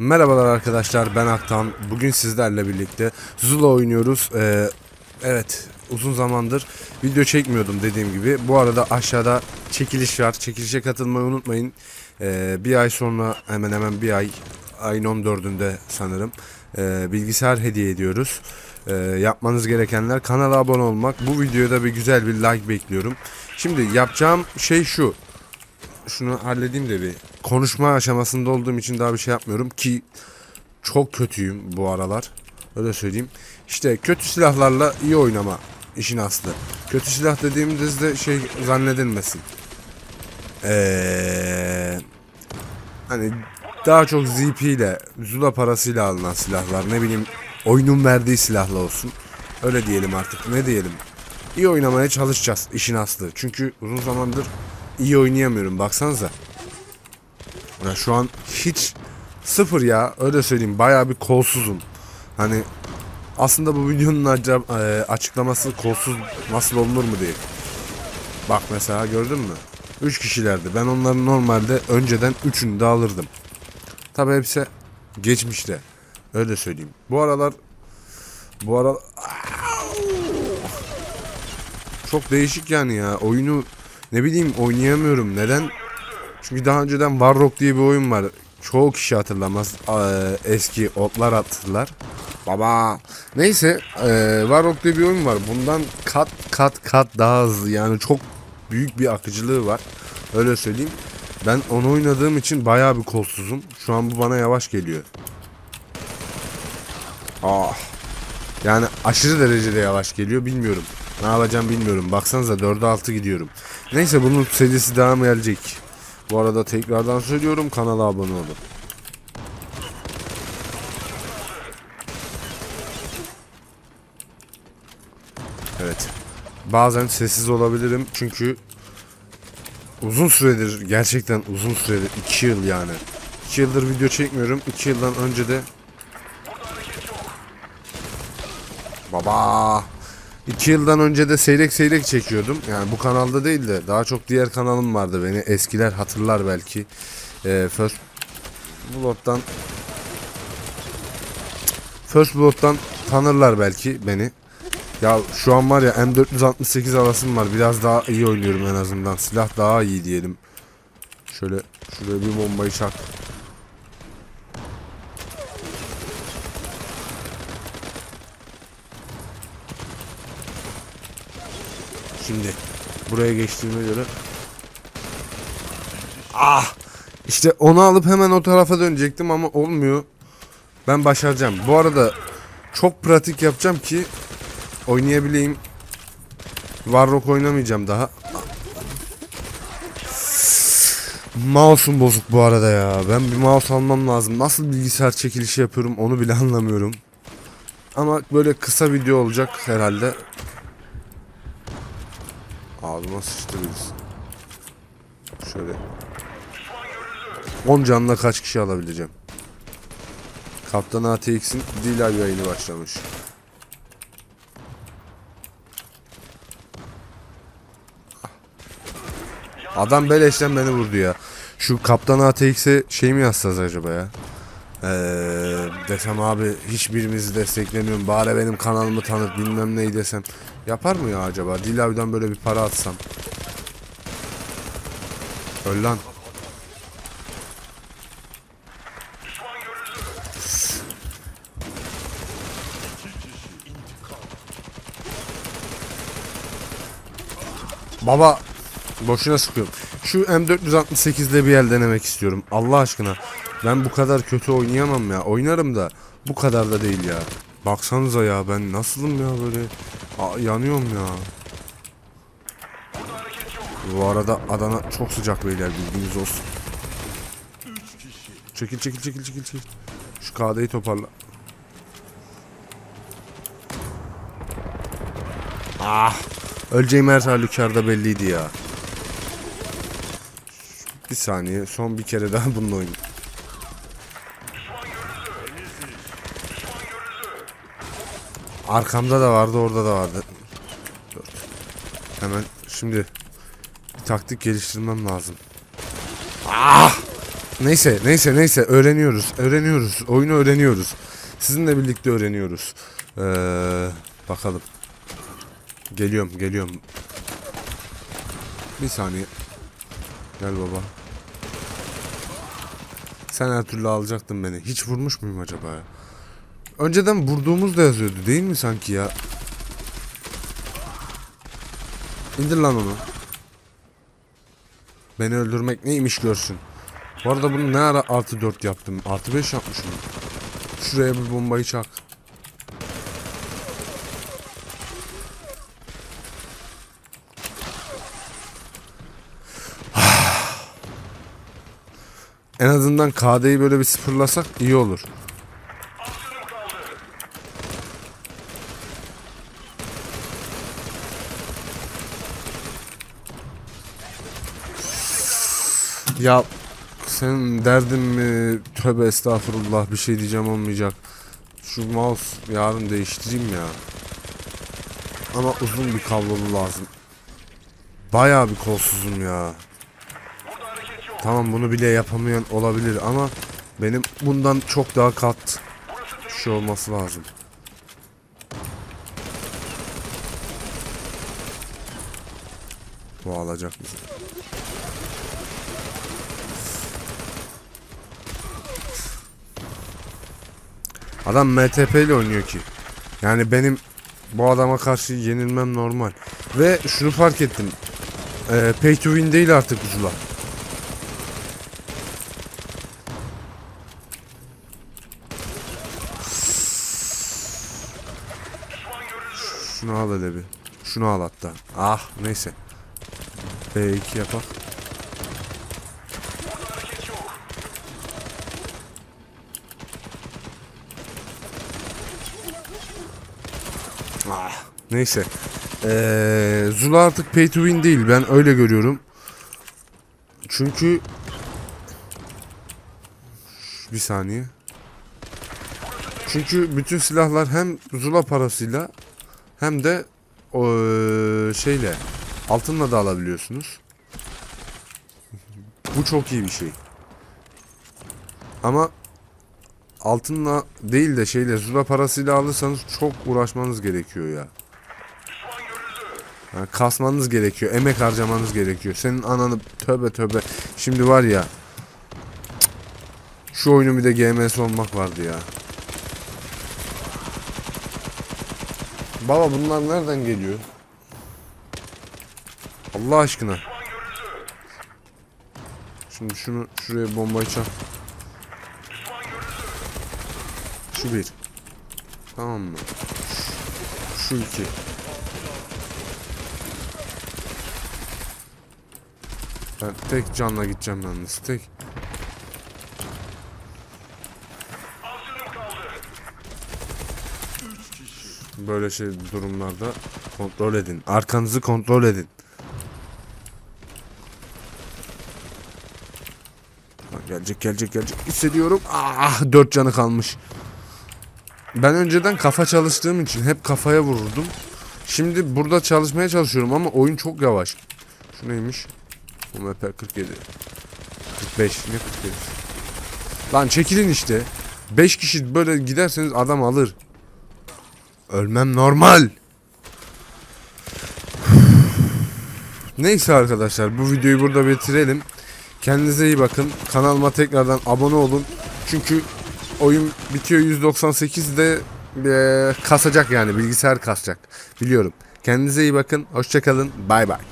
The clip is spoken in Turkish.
Merhabalar arkadaşlar ben Aktan. Bugün sizlerle birlikte Zula oynuyoruz. Ee, evet uzun zamandır video çekmiyordum dediğim gibi. Bu arada aşağıda çekiliş var. Çekilişe katılmayı unutmayın. Ee, bir ay sonra hemen hemen bir ay ayın 14'ünde sanırım ee, bilgisayar hediye ediyoruz. Ee, yapmanız gerekenler kanala abone olmak. Bu videoda bir güzel bir like bekliyorum. Şimdi yapacağım şey şu şunu halledeyim de bir. Konuşma aşamasında olduğum için daha bir şey yapmıyorum ki çok kötüyüm bu aralar. Öyle söyleyeyim. İşte kötü silahlarla iyi oynama işin aslı. Kötü silah dediğimizde şey zannedilmesin. Eee hani daha çok ZP ile Zula parasıyla alınan silahlar ne bileyim oyunun verdiği silahla olsun. Öyle diyelim artık ne diyelim. İyi oynamaya çalışacağız işin aslı. Çünkü uzun zamandır iyi oynayamıyorum baksanıza. Ya şu an hiç sıfır ya öyle söyleyeyim bayağı bir kolsuzum. Hani aslında bu videonun e, açıklaması kolsuz nasıl olunur mu diye. Bak mesela gördün mü? 3 kişilerdi. Ben onların normalde önceden 3'ünü de alırdım. Tabi hepsi geçmişte. Öyle söyleyeyim. Bu aralar bu ara çok değişik yani ya. Oyunu ne bileyim oynayamıyorum. Neden? Çünkü daha önceden Warrock diye bir oyun var. Çoğu kişi hatırlamaz. Ee, eski otlar hatırlar. Baba. Neyse. E, Warrock diye bir oyun var. Bundan kat kat kat daha hızlı. Yani çok büyük bir akıcılığı var. Öyle söyleyeyim. Ben onu oynadığım için bayağı bir kolsuzum. Şu an bu bana yavaş geliyor. Ah. Yani aşırı derecede yavaş geliyor bilmiyorum. Ne yapacağım bilmiyorum. Baksanıza 4'e 6 gidiyorum. Neyse bunun serisi devam gelecek. Bu arada tekrardan söylüyorum kanala abone olun. Evet. Bazen sessiz olabilirim çünkü uzun süredir gerçekten uzun süredir 2 yıl yani. 2 yıldır video çekmiyorum. 2 yıldan önce de Baba. 2 yıldan önce de seyrek seyrek çekiyordum. Yani bu kanalda değil de daha çok diğer kanalım vardı beni. Eskiler hatırlar belki. Ee, First Blood'dan First Blood'dan tanırlar belki beni. Ya şu an var ya M468 alasım var. Biraz daha iyi oynuyorum en azından. Silah daha iyi diyelim. Şöyle şuraya bir bombayı çak. Şimdi buraya geçtiğime göre Ah! İşte onu alıp hemen o tarafa dönecektim ama olmuyor. Ben başaracağım. Bu arada çok pratik yapacağım ki oynayabileyim. Warrock oynamayacağım daha. Mouse'um bozuk bu arada ya. Ben bir mouse almam lazım. Nasıl bilgisayar çekilişi yapıyorum onu bile anlamıyorum. Ama böyle kısa video olacak herhalde. Ağzıma sıçtı birisi. Şöyle. 10 canla kaç kişi alabileceğim? Kaptan ATX'in Dilal yayını başlamış. Adam beleşten beni vurdu ya. Şu Kaptan ATX'e şey mi yazsaz acaba ya? Ee, desem abi hiçbirimizi desteklemiyorum. Bari benim kanalımı tanıt bilmem neyi desem. Yapar mı ya acaba? Dilav'dan böyle bir para atsam. Öl lan. Baba boşuna sıkıyorum. Şu M468'de bir el denemek istiyorum. Allah aşkına. Ben bu kadar kötü oynayamam ya. Oynarım da bu kadar da değil ya. Baksanıza ya ben nasılım ya böyle. Aa, yanıyorum ya. Bu arada Adana çok sıcak beyler bilginiz olsun. Çekil çekil çekil çekil çekil. Şu kadeyi toparla. Ah. Öleceğim her halükarda belliydi ya. Bir saniye son bir kere daha bununla oynayayım. Arkamda da vardı orada da vardı. Dur. Hemen şimdi bir taktik geliştirmem lazım. Ah! Neyse neyse neyse öğreniyoruz. Öğreniyoruz. Oyunu öğreniyoruz. Sizinle birlikte öğreniyoruz. Ee, bakalım. Geliyorum geliyorum. Bir saniye. Gel baba. Sen her türlü alacaktın beni. Hiç vurmuş muyum acaba ya? Önceden vurduğumuz da yazıyordu değil mi sanki ya? İndir lan onu. Beni öldürmek neymiş görsün. Bu arada bunu ne ara artı 4 yaptım? Artı 5 yapmışım. Şuraya bir bombayı çak. En azından KD'yi böyle bir sıfırlasak iyi olur. Ya senin derdin mi? Tövbe estağfurullah bir şey diyeceğim olmayacak. Şu mouse yarın değiştireyim ya. Ama uzun bir kablolu lazım. Bayağı bir kolsuzum ya. Tamam bunu bile yapamayan olabilir ama benim bundan çok daha kat şey olması lazım. Bu alacak bizi. Adam MTP ile oynuyor ki. Yani benim bu adama karşı yenilmem normal. Ve şunu fark ettim. Ee, pay to win değil artık Zula. Şunu al hele bir. Şunu al hatta. Ah neyse. B2 yapak. Neyse. Ee, Zula artık pay to win değil. Ben öyle görüyorum. Çünkü bir saniye. Çünkü bütün silahlar hem Zula parasıyla hem de o şeyle altınla da alabiliyorsunuz. Bu çok iyi bir şey. Ama altınla değil de şeyle Zula parasıyla alırsanız çok uğraşmanız gerekiyor ya. Yani kasmanız gerekiyor, emek harcamanız gerekiyor. Senin ananı tövbe tövbe. Şimdi var ya. Şu oyunu bir de GMS olmak vardı ya. Baba bunlar nereden geliyor? Allah aşkına. Şimdi şunu şuraya bombayı çak. Şu bir. Tamam mı? Şu, şu iki. Ben tek canla gideceğim yalnız. Tek. Böyle şey durumlarda kontrol edin. Arkanızı kontrol edin. Bak Gelecek gelecek gelecek hissediyorum. Ah dört canı kalmış. Ben önceden kafa çalıştığım için hep kafaya vururdum. Şimdi burada çalışmaya çalışıyorum ama oyun çok yavaş. Şu neymiş? Bu MP 47. 45 ne 47? Lan çekilin işte. 5 kişi böyle giderseniz adam alır. Ölmem normal. Neyse arkadaşlar bu videoyu burada bitirelim. Kendinize iyi bakın. Kanalıma tekrardan abone olun. Çünkü oyun bitiyor 198'de eee, kasacak yani bilgisayar kasacak. Biliyorum. Kendinize iyi bakın. Hoşçakalın. Bay bay.